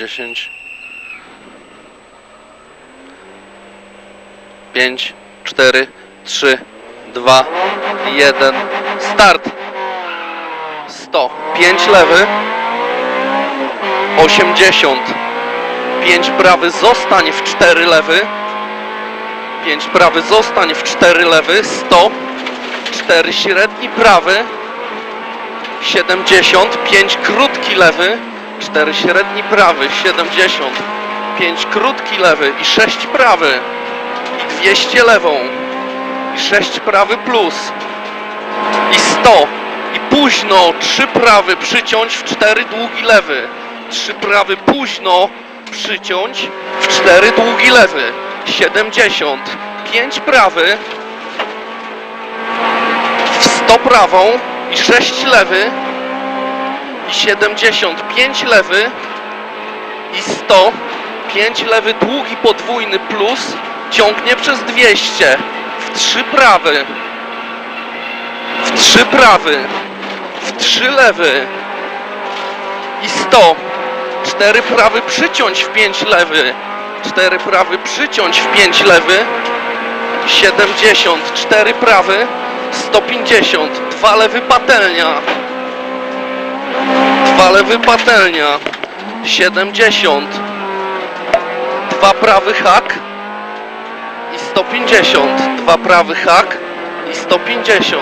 10 5 4 3 2 1 start. 100 5 lewy. 80 5 prawy. Zostań w 4 lewy. 5 prawy. Zostań w 4 lewy. 100 4 średni prawy. 70 5 krótki lewy 4 średni prawy 70 5 krótki lewy i 6 prawy. I 200 lewą. I 6 prawy plus. I 100 i późno 3 prawy przyciąć w 4 długi lewy. 3 prawy późno przyciąć w 4 długi lewy. 70 5 prawy w 100 prawą i 6 lewy 75 lewy i 100 5 lewy długi podwójny plus. Ciągnie przez 200 w 3 prawy. W 3 prawy. W 3 lewy. I 100 4 prawy przyciąć w 5 lewy. 4 prawy przyciąć w 5 lewy. 70 4 prawy. 150 2 lewy patelnia 2 lewy patelnia. 70 2 prawy hak i 150 2 prawy hak i 150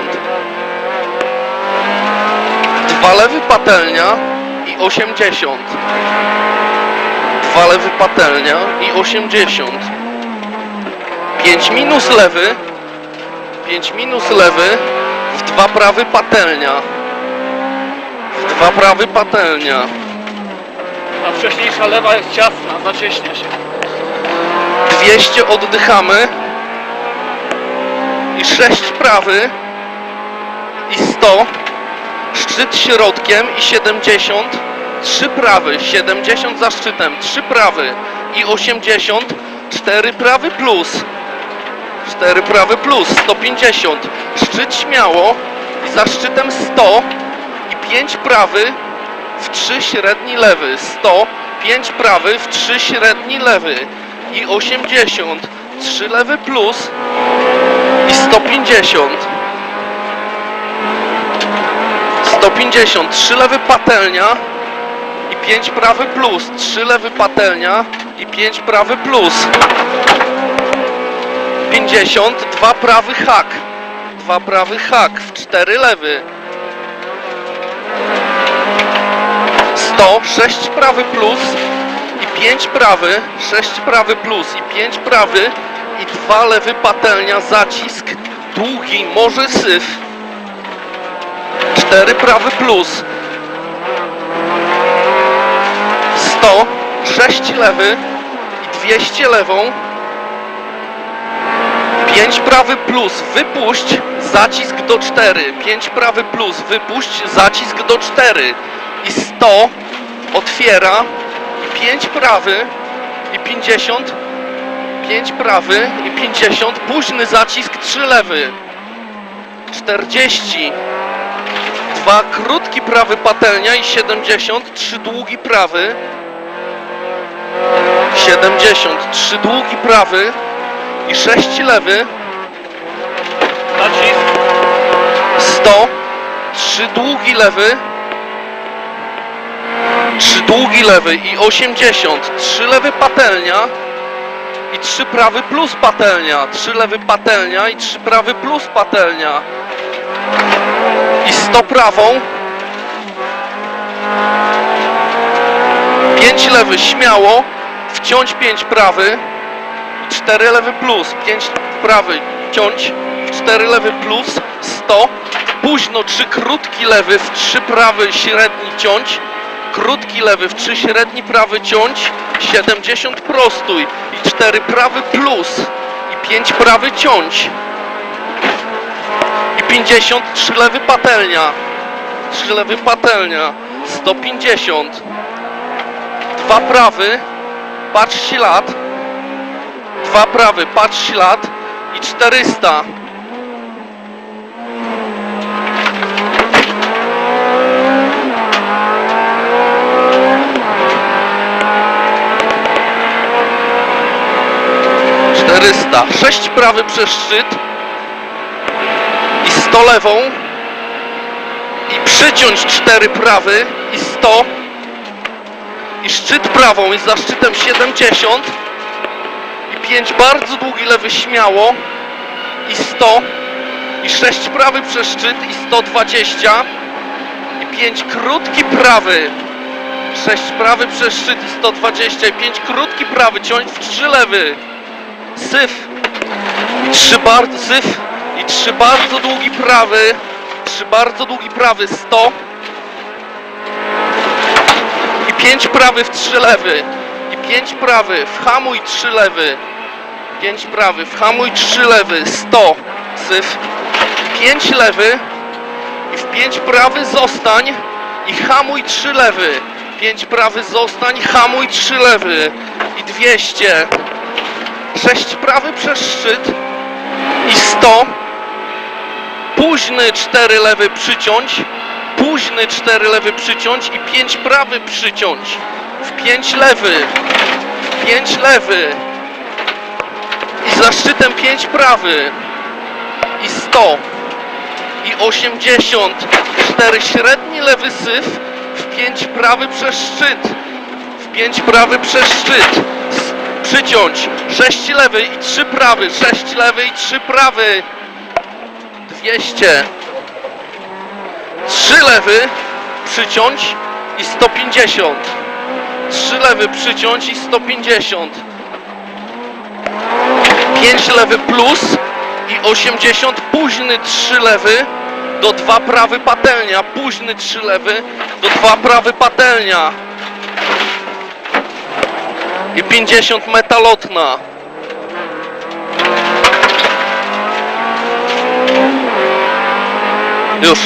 2 lewy patelnia i 80 2 lewy patelnia i 80 5 minus lewy. 5 minus lewy w 2 prawy patelnia 2 prawy patelnia. A wcześniejsza lewa jest ciasna, zacieśnia się. 200 oddychamy. I 6 prawy. I 100 szczyt środkiem i 70 3 prawy. 70 za szczytem. 3 prawy. I 80 4 prawy plus. 4 prawy plus. 150 szczyt śmiało. I za szczytem 100 i 5 prawy w 3 średni lewy. 100 5 prawy w 3 średni lewy. I 80 3 lewy plus i 150 150 3 lewy patelnia i 5 prawy plus. 3 lewy patelnia i 5 prawy plus. 50 2 prawy hak. 2 prawy hak w 4 lewy 100 6 prawy plus i 5 prawy 6 prawy plus i 5 prawy i 2 lewy patelnia zacisk długi może syf 4 prawy plus 100 6 lewy i 200 lewą 5 prawy plus, wypuść, zacisk do 4. 5 prawy plus, wypuść, zacisk do 4. I 100, otwiera, i 5 prawy, i 50, 5 prawy, i 50, późny zacisk, 3 lewy. 40, 2 krótki prawy patelnia i 70, 3 długi prawy. 70, 3 długi prawy i 6 lewy. Nacisk. 100 3 długi lewy 3 długi lewy i 80 3 lewy patelnia i 3 prawy plus patelnia. 3 lewy patelnia i 3 prawy plus patelnia. I 100 prawą. 5 lewy śmiało. Wciąć 5 prawy. 4 lewy plus. 5 prawy ciąć 4 lewy plus. 100 późno 3 krótki lewy. W 3 prawy średni ciąć krótki lewy w 3 średni prawy ciąć 70 prostuj. I 4 prawy plus. I 5 prawy ciąć. I 50 3 lewy patelnia. 3 lewy patelnia. 150 2 prawy. Patrz ślad. 2 prawy. Patrz ślad. I 400 400 300. 6 prawy przez szczyt i 100 lewą. I przyciąć 4 prawy i 100 i szczyt prawą i za szczytem 70 i 5 bardzo długi lewy śmiało i 100 i 6 prawy przez szczyt i 120 i 5 krótki prawy. 6 prawy przez szczyt i 120 i 5 krótki prawy. Ciąć w 3 lewy syf. I 3 bardzo syf i 3 bardzo długi prawy. 3 bardzo długi prawy 100 i 5 prawy w 3 lewy. I 5 prawy w hamuj 3 lewy. 5 prawy w hamuj 3 lewy 100 syf. 5 lewy. I w 5 prawy zostań i hamuj 3 lewy. 5 prawy zostań hamuj 3 lewy. I 200 6 prawy przez szczyt i 100 późny 4 lewy przyciąć. Późny 4 lewy przyciąć i 5 prawy przyciąć. W 5 lewy. 5 lewy. I za szczytem 5 prawy. I 100 i 80 4 średni lewy syf w 5 prawy przez szczyt. W 5 prawy przez szczyt przyciąć. 6 lewy i 3 prawy. 6 lewy i 3 prawy. 200 3 lewy przyciąć i 150 3 lewy przyciąć i 150 5 lewy plus i 80 późny 3 lewy do 2 prawy patelnia. Późny 3 lewy do 2 prawy patelnia i 50 metalotna. Już